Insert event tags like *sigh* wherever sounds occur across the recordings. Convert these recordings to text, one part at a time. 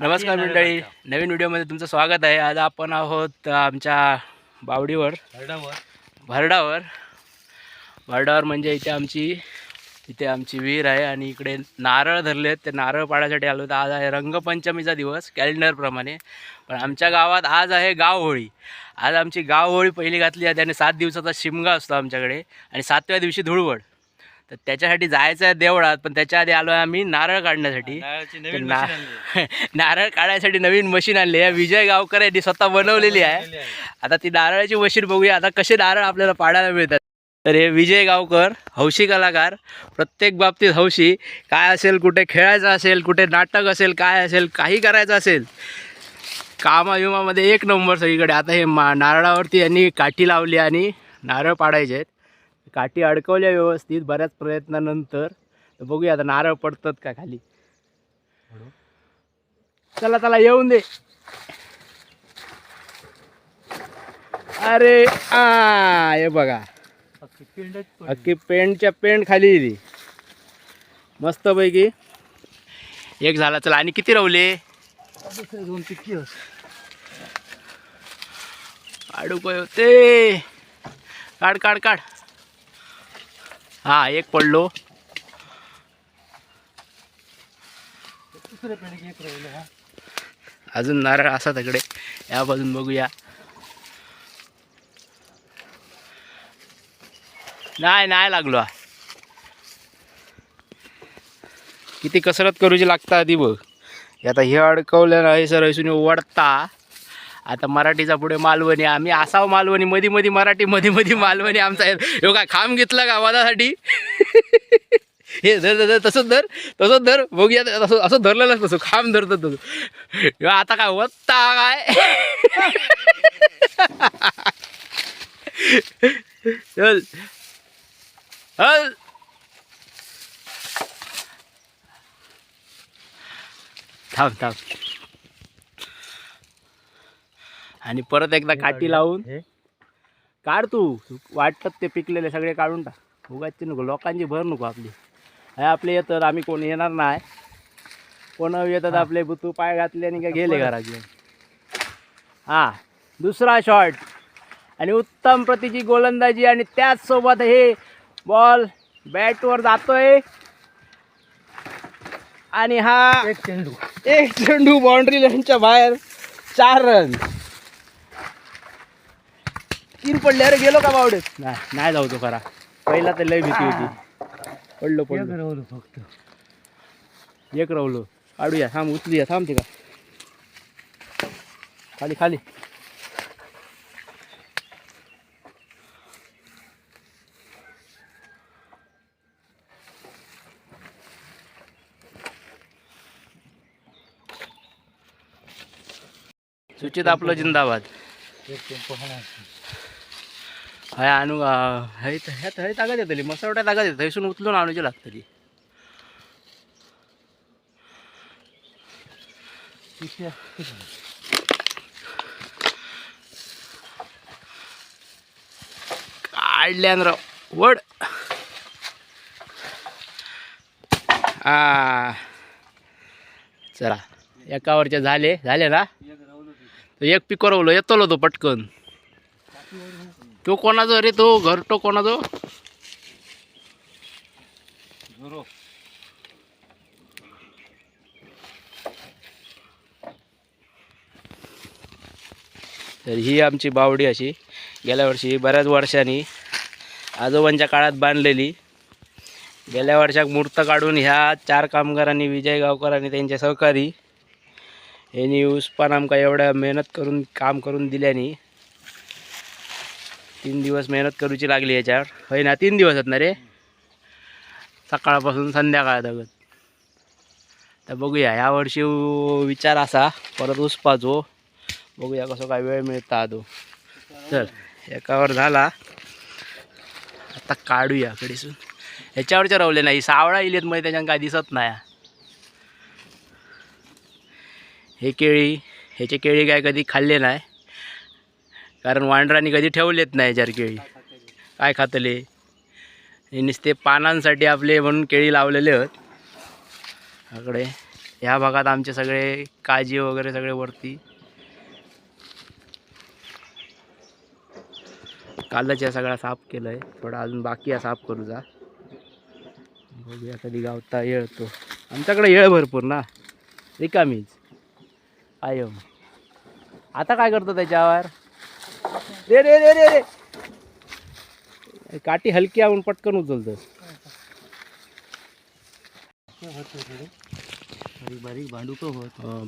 नमस्कार मंडळी. नवीन व्हिडिओमध्ये तुमचं स्वागत आहे. आज आपण आहोत आमच्या बावडीवर. भरडावर. भरडावर. म्हणजे इथे आमची इथे आमची विहीर आहे आणि इकडे नारळ धरले आहेत. ते नारळ पाडायसाठी आलो तर आज आहे रंगपंचमीचा दिवस कॅलेंडरप्रमाणे पण आमच्या गावात आज आहे गाव होळी आज आमची गाव होळी पहिली घातली आहे. त्याने सात दिवसाचा शिमगा असतो आमच्याकडे. आणि सातव्या दिवशी धुळवड. तर त्याच्यासाठी जायचं आहे देवळात पण त्याच्या आधी आलो आहे आम्ही नारळ काढण्यासाठी. तर ना *laughs* नारळ काढायसाठी नवीन मशीन आणली आहे. विजय गावकर यांनी स्वतः बनवलेली आहे. आता ती नारळाची मशीन बघूया. आता कसे नारळ आपल्याला पाडायला मिळतात. तर हे विजय गावकर हौशी कलाकार. प्रत्येक बाबतीत हौशी. काय असेल कुठे खेळायचं असेल कुठे नाटक असेल काय असेल काही करायचं असेल. कामाविमामध्ये एक नंबर सगळीकडे. आता हे मा नारळावरती यांनी काठी लावली आणि नारळ पाडायचे आहेत. काठी अडकवल्या व्यवस्थित बऱ्याच प्रयत्नानंतर. तर बघूया आता नारळ पडतात का खाली. चला चला येऊन दे. अरे आ हे बघा. अख्खी पेंटच्या पेंट खाली दिली मस्तपैकी. एक झाला चला. आणि किती रवले? दोन पिक्की अडूक होते. काढ काढ काढ. हा एक पडलो. अजून नारळ असा तिकडे या बाजून बघूया. नाही नाही लागलो. किती कसरत करूची लागता ती बघ. आता हे अडकवलं नाही सर हैसून वडता आता मराठीचा पुढे मालवणी. आम्ही असावं मालवणी. मधी मधी मराठी मधी मधी मालवणी आमचा हो काय खांब घेतला का वादासाठी हे धर धर तसंच धर. तसंच धर. बघूया तसं असं धरलेलंच तसं. खांब धरतं तसं. आता काय वत्ता काय? चल. चल. थांब थांब. आणि परत एकदा काठी लावून काढ तू. वाटतात ते पिकलेले सगळे काढून टाक. उगाचे नको. लोकांची भर नको आपली. हे आपले येतात आम्ही कोण येणार नाही. कोण येतात आपले तू पाय घातले आणि काय गेले घेऊन हां. दुसरा शॉट आणि उत्तम प्रतीची गोलंदाजी आणि त्याचसोबत हे बॉल बॅटवर जातोय. आणि हा एक चेंडू. एक चेंडू बाउंड्री लाईनच्या बाहेर. चार रन तीन पडले अरे गेलो का बावडेत नाही नाही जाऊ तो खरा. पहिला तर लय भीती होती. पडलो पडलो. फक्त. एक रवलो काढूया थांब उचलूया थांब ते का? खाली खाली. सुचित आपलं जिंदाबाद. एक टेम्पो हय आणू हय हय ताकद येतली. मसावट्या ताकद येत थंयसून उचलून आणूची लागतली काढल्यान राव. वड. आ. चला. एकावरचे झाले झाले ना? तो एक पिकरवलो येतलो तो पटकन. तो कोणाचा रे? तो घरटो कोणाचो तर ही आमची बावडी अशी. गेल्या वर्षी बऱ्याच वर्षांनी आजोबांच्या काळात बांधलेली. गेल्या वर्षाक मूर्त काढून ह्या चार कामगारांनी विजय गावकर आणि त्यांचे सहकारी यांनी उस्पान आमका एवढ्या मेहनत करून काम करून दिल्यानी तीन दिवस मेहनत करूची लागली याच्यावर. होय ना तीन दिवस आहेत ना रे? सकाळपासून संध्याकाळ तगत तर बघूया ह्या वर्षी विचार असा परत उसपाचो बघूया कसं काय वेळ मिळता तो चल एकावर झाला. आता काढूया कडेसून ह्याच्यावरच्या रवले नाही सावळा इलेत मध्ये त्याच्यानं काय दिसत नाही. हे केळी ह्याचे केळी काय कधी खाल्ले नाही. कारण वांढरांनी कधी ठेवलेत नाही याच्यावर केळी. काय खातले? हे नुसते पानांसाठी आपले म्हणून केळी लावलेले आहेत. आकडे. ह्या भागात आमचे सगळे काळजी वगैरे सगळे वरती. कालच या सगळा साफ केलंय. थोडा अजून बाकी आहे साफ करू जा. बघूया कधी गावता येळतो. आमच्याकडे येळ भरपूर ना. रिकामीच. आय. आता काय करतो त्याच्यावर? रे रे रे रे रे. काठी हलकी आवून पटकन उचलतो बारीक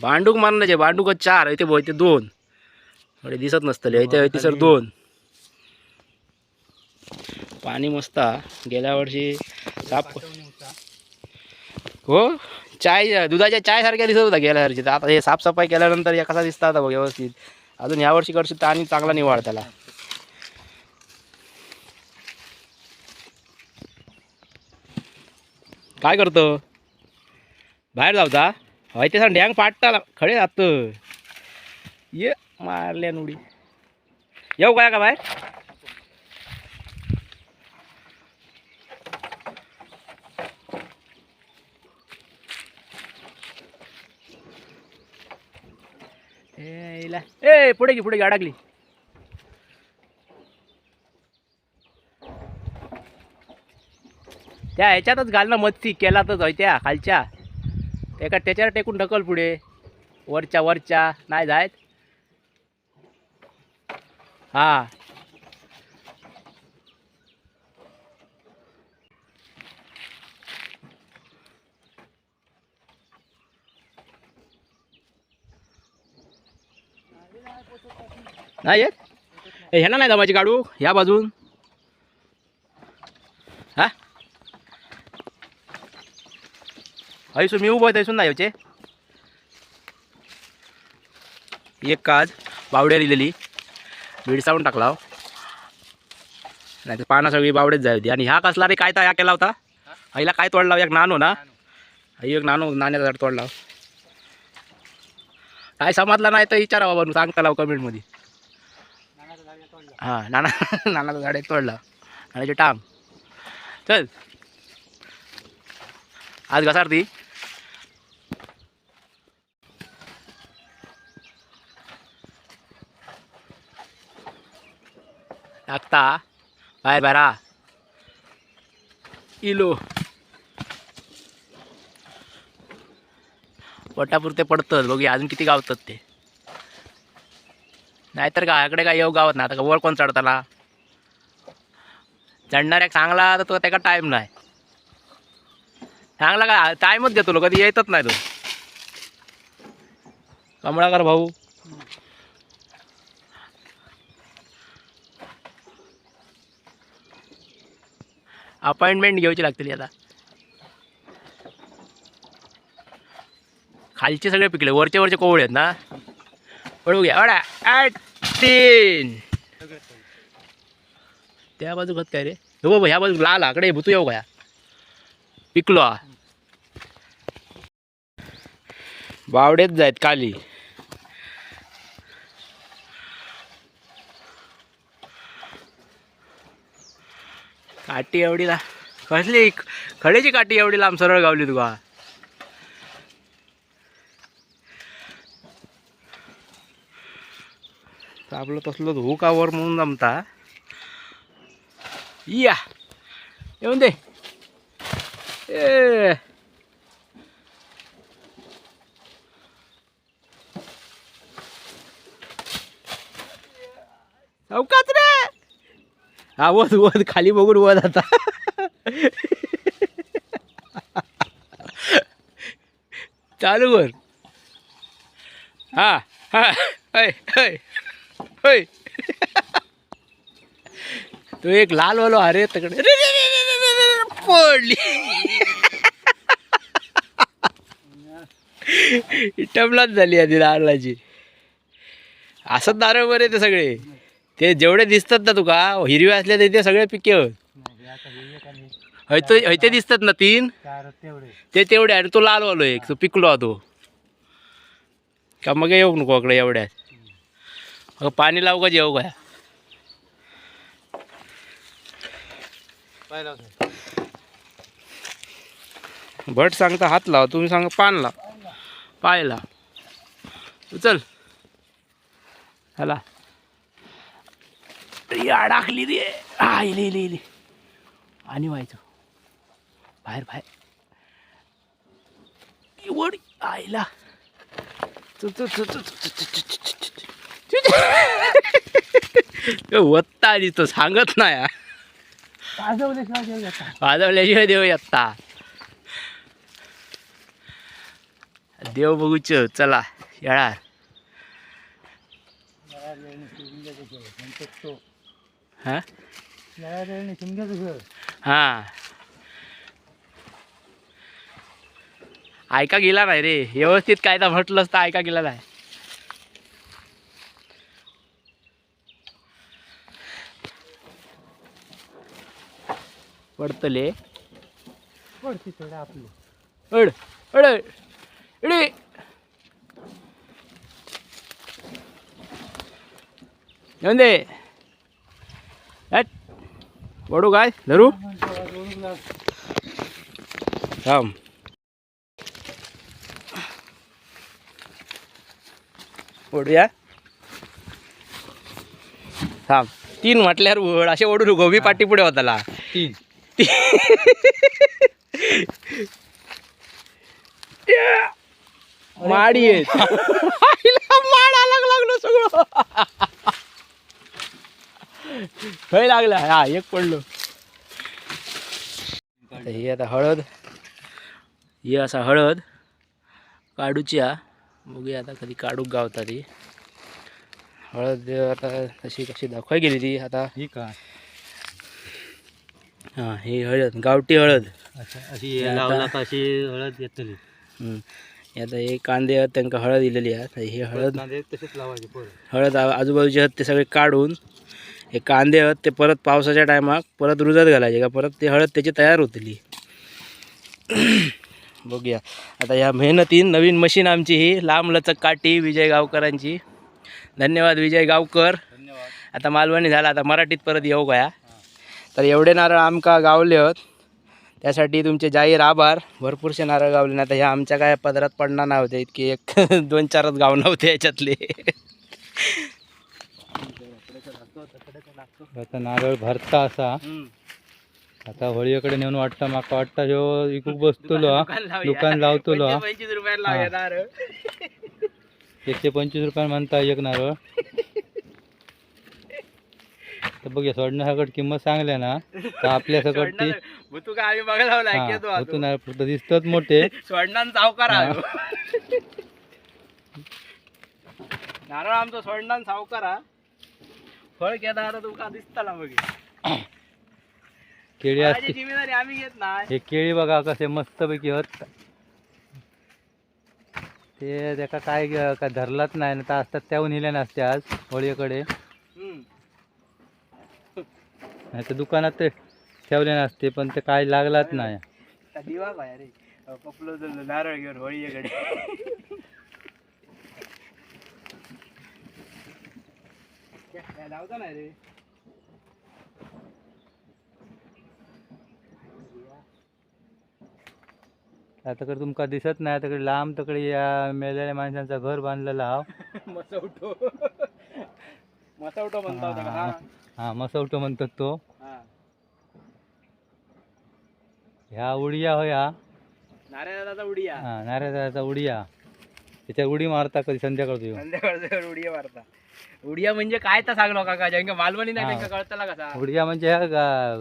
भांडूक मारण्याचे भांडूक चार इथे इथे दोन. थोडे दिसत नसतले इथे इथे सर दोन. पाणी मस्त हा. गेल्या वर्षी साप हो चाय दुधाच्या चाय सारख्या दिसत होता गेल्या वर्षी. आता हे साफसफाई केल्यानंतर या कसा दिसता आता बघ व्यवस्थित. अजून ह्या वर्षी करशील तर आणि चांगला निवाळ त्याला. काय करतो? बाहेर जाऊचा हय ते सांग ढ्यांग पाडटा खडे जात. ये मारल्या नुडी. येऊ काय का बाहेर? ए पुढे घे पुढे घे अडकली. त्या ह्याच्यातच घाल ना मच्छी केलातच होय त्या खालच्या. एका त्याच्यावर टेकून ढकल पुढे. वरच्या वरच्या नाही जायत. हा. नाही येत? ए, ह्याला नाही जमायची काढू ह्या बाजून. हा? हयसून मी उभं थंयसून नाही येवचे एक काज बावड्या लिहिलेली. विडसावून टाकला हो. नाही तर पानं सगळी बावडेच जाय होती. आणि ह्या कसला रे काय तर ह्या केला होता? आईला काय तोडला एक नानो ना. आई एक नानो नाण्याचा झाड तोडला काय समजला नाही तर विचारा बाबा सांगता लाव कमेंटमध्ये. हां नाना नानाचं झाड एक तोडलं. नानाची टांग. चल. आज घसार ती टाकता बाहेर बारा इलो. पोटापुरते पडतं बघूया अजून किती गावतात ते. नाहीतर का काय येऊ गावत नाही आता का वर कोण चढताना चढणाऱ्या चांगला तर तो त्याचा टाईम नाही. चांगला का टाईमच घेतो लो कधी येतच नाही तो. कमळाकर भाऊ. अपॉइंटमेंट घ्यायची लागतील आता. खालचे सगळे पिकले वरचे वरचे कोवळे आहेत ना. पळू घ्या अडा आठ तीन. त्या बाजू खत काय रे? हो बाबा ह्या बाजू लाल आकडे भुतू येऊ काय पिकलो. हा. बावडेच जायत काली. काठी एवढी ला कसली खडेची काठी एवढी लांब सरळ गावली तुका तर आपलं तसलं हुकावर म्हणून जमता. या. येऊन दे. ए. अवकाच रे. हा वध वध खाली बघून वध आता. चालू कर. हा हा हय. तो एक लाल वालो अरे तकडे पडली. इटमलाच झाली आधी नारळाची असंच नारळ बरे ते सगळे. ते जेवढे दिसतात ना तुका हिरवे असले तर ते सगळे पिके होत हयते दिसतात ना तीन? ते तेवढे आणि तो लाल वालो एक तो पिकलो तो. का मग येऊ नको इकडे एवढ्यात. अगं पाणी लावू का जेवू का भट सांगता हात लाव तुम्ही सांगा पान लाव. पाय ला उचल हला अडाकली रे. हा इली इली आणि व्हायचं. बाहेर बाहेर. आईला. चु चु चु चु वत्ता आधी तो सांगत नाही. वाजवल्याशिवाय देव येता देव बघूच चला येणार हा? हा. ऐका गेला नाही रे. व्यवस्थित काय तर म्हटलंस तर ऐका गेला नाही. पडतले. आपलं. अड अड इडी. येऊन दे. पडू काय? धरू? थांब. ओढूया थांब. तीन म्हटल्यावर ओढ असे ओढू मी पाठी पुढे होताला. तीन. *laughs* माडी आहे. आईला माड आलाग लागलो सगळं. खय लागला. हा एक पडलो. ही आता हळद. ही असा हळद. काढूची हा बघूया आता कधी काढूक गावता ती. हळद आता तशी कशी दाखवाय गेली ती. आता ही का हां ही हळद गावठी हळद. अशी हे आता- लावला का अशी हळद येतली हम्म. हे आता हे कांदे आहेत त्यांना हळद दिलेली आहे. ही हळद कांदे तसेच लावायचे पोरं. हळद आ- आजूबाजूचे आहेत ते सगळे काढून हे कांदे आहेत ते परत पावसाच्या टायमाक परत रुजत घालायचे का? परत ते हळद त्याची तयार होतली. *clears throat* बघूया. आता ह्या मेहनतीन नवीन मशीन आमची ही लांब लचक काठी विजय गावकरांची. धन्यवाद विजय गावकर. धन्यवाद. आता मालवणी झाला आता मराठीत परत येऊ गया तर एवढे नारळ आमका गावले आहेत त्यासाठी तुमचे जाहीर आभार. भरपूरसे नारळ गावले. नाही आता ह्या आमच्या काय पदरात पडणार नव्हते इतके एक *laughs* दोन चारच गाव नव्हते याच्यातले. आता नारळ भरता असा. आता होळीकडे नेऊन वाटतं माका वाटतं ह्यो इकूक बसतलो. हा दुकान लावतलो. एकशे पंचवीस रुपयाला म्हणता एक नारळ. तर बघूया सोडण्यासकट किंमत सांगल्या ना तर आपल्या *laughs* सकट ती तू काय आम्ही बघायला हा, घेतो होतो नारळ फक्त दिसतात मोठे. *laughs* सोडणार सावकार *laughs* नारळ आमचा सोडणार सावकार फळ घेणार तुका दिसताला बघ. *coughs* केळी असते. जिम्मेदारी आम्ही घेत नाही. हे केळी बघा कसे मस्तपैकी होत. ते त्याका काय धरलाच नाही ना तर असतात त्याहून नेल्या नसते आज होळीकडे. नाही तर दुकानात ते ठेवले नसते पण ते काय लागलाच नाही. दिवा बाहेर पपलो नारळ घेऊन होळीकडे लावता नाही रे? आता कडे तुमका दिसत नाही तिकडे लांब तिकडे या मेलेल्या माणसांचा घर बांधलेला हा *laughs* मसवटो. मसवटो म्हणता हा हा मसवटो म्हणतात तो. हा. ह्या उडिया होया नारायणाचा उडिया. हा नारळाचा उडिया. त्याच्या उडी मारता कधी संध्याकाळ संध्याकाळचं उडिया मारता. उडिया म्हणजे काय तर सांगलो काका ज्यांका मालवणी नाही हा. कळतला कसा. उडिया म्हणजे ह्या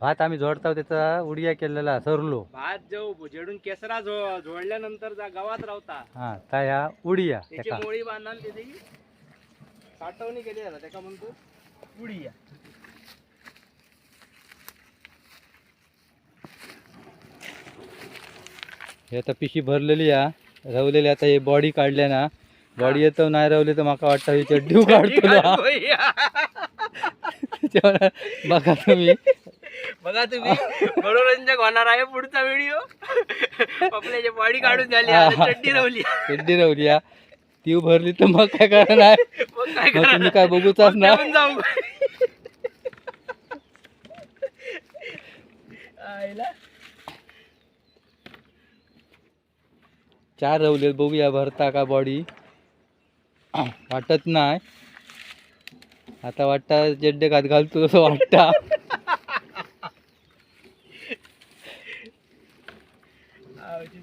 भात आम्ही जोडता त्याचा उडिया केलेला सरलो. भात जो जेडून केसरा झोडल्यानंतर जा गावात रावता. हा त्या ह्या उडिया त्याची मोळी त्याची साठवणी केली जाता त्याका म्हणतो. उडिया हे आता पिशी भरलेली हा रवलेली आता हे बॉडी काढल्या ना. बॉडी येतो नाही रवली तर माका वाटतं ही चड्डी काढतो बघा तुम्ही. बघा तुम्ही. मनोरंजक होणार आहे पुढचा व्हिडिओ आपल्याची बॉडी काढून झाली चड्डी रवली. चड्डी रवली हा. ती भरली तर मग काय करणार? *laughs* मग तुम्ही? काय जाऊ. आईला. चार रवले बघूया भरता का बॉडी वाटत नाही. आता वाटता जड्डे खात घालतो असं वाटता.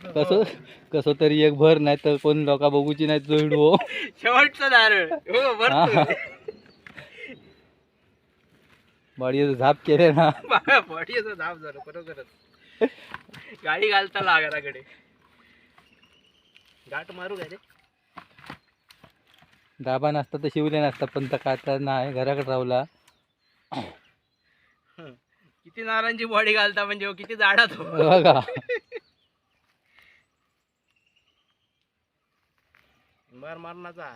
कसं कसं तरी एक भर नाही तर कोण लोका बघूची नाही तो व्हिडिओ *laughs* शेवटचं नारळ हो भरतो बॉडी झाप केले ना. असं धाप झालं बरोबरच गाडी घालता लागाकडे गाठ मारू काय रे? दाबा नसता तर शिवले नसता पण तर काय आता नाही घराकडे रावला किती नारांची बॉडी घालता म्हणजे हो, किती जाडा तो बघा. मार मारणाचा.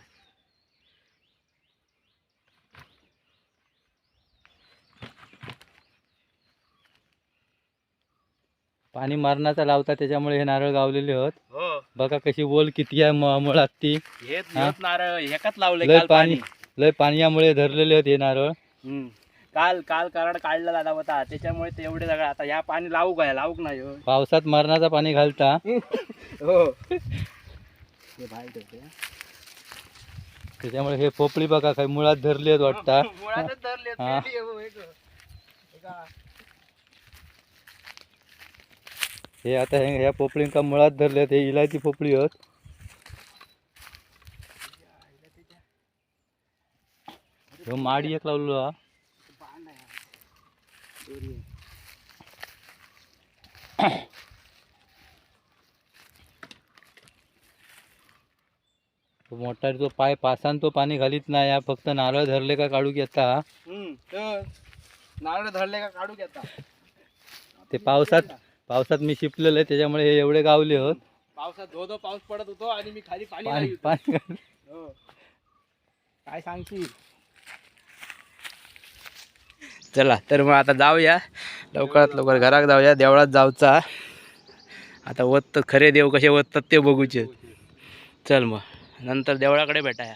पाणी मारणाचा लावता त्याच्यामुळे हे नारळ गावलेले होत. हो. बघा कशी बोल किती आहे म- मुळात ती हेच हा? हेच नारळ हेकाच लावलंय लय काल पाणी पाणी. लय पाण्यामुळे धरलेले होते हे नारळ. हम्म. काल काल कराड काढला दादा होता त्याच्यामुळे ते एवढे सगळं आता ह्या पाणी लावू काय लावूक नाही हो. पावसात मरणाचा पाणी घालता. *laughs* हो. हे बाहेर हा. त्याच्यामुळे हे पोपळी बघा काय मुळात धरले आहेत वाटता *laughs* मुळातच धरले आहेत, हा. आहे हो. हे आता हे ह्या पोपळींका मुळात धरले आहेत हे इलायची पोपळी होत ह्यो माडी एक लावलेलो हा आहे हा. दोरी आहे. तो मोठा जो पाय पासान तो पाणी घालीत नाही हा फक्त नारळ धरले का काढू हम्म, तर नारळ धरले का काढू घेता ते पावसात पावसात मी शिपलेलं आहे त्याच्यामुळे हे एवढे गावले होत. पावसात धो धो पाऊस पडत होतो आणि मी खाली पाणी पाणी नाही होतो. पाणी घाल- हो. काय सांगशील? चला तर मग आता जाऊया. लवकरात लवकर घरात जाऊया देवळात जाऊचा. आता वत्त खरे देव कसे वत्तात ते बघूचे. चल मग. नंतर देवळाकडे भेटाया.